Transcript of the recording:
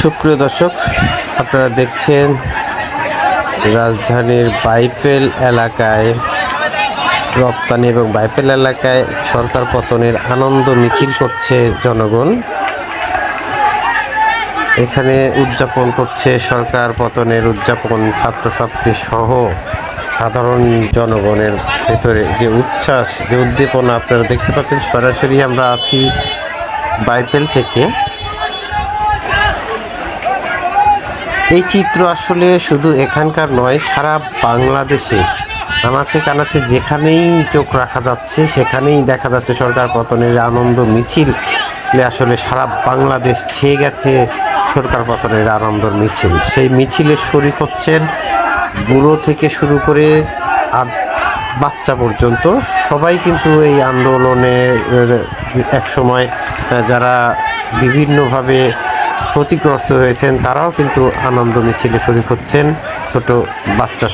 সুপ্রিয় দর্শক, আপনারা দেখছেন রাজধানীর বাইপেল এলাকায় রপ্তানি এবং বাইপেল এলাকায় সরকার পতনের আনন্দ মিছিল করছে জনগণ। এখানে উদযাপন করছে সরকার পতনের উদযাপন ছাত্রছাত্রী সহ সাধারণ জনগণের ভেতরে যে উচ্ছ্বাস, যে উদ্দীপনা, আপনারা দেখতে পাচ্ছেন, সরাসরি আমরা আছি বাইপেল থেকে। এই চিত্র আসলে শুধু এখানকার নয়, সারা বাংলাদেশের। আনাচে কানাচে যেখানেই চোখ রাখা যাচ্ছে, সেখানেই দেখা যাচ্ছে সরকার পতনের আনন্দ মিছিল। আসলে সারা বাংলাদেশ ছেয়ে গেছে সরকার পতনের আনন্দ মিছিল। সেই মিছিলে শরিক হচ্ছেন বুড়ো থেকে শুরু করে আর বাচ্চা পর্যন্ত। সবাই কিন্তু এই আন্দোলনে এক সময় যারা বিভিন্নভাবে ক্ষতিগ্রস্ত হয়েছেন তারাও কিন্তু আনন্দ মিছিলে শরিক হচ্ছেন ছোট বাচ্চা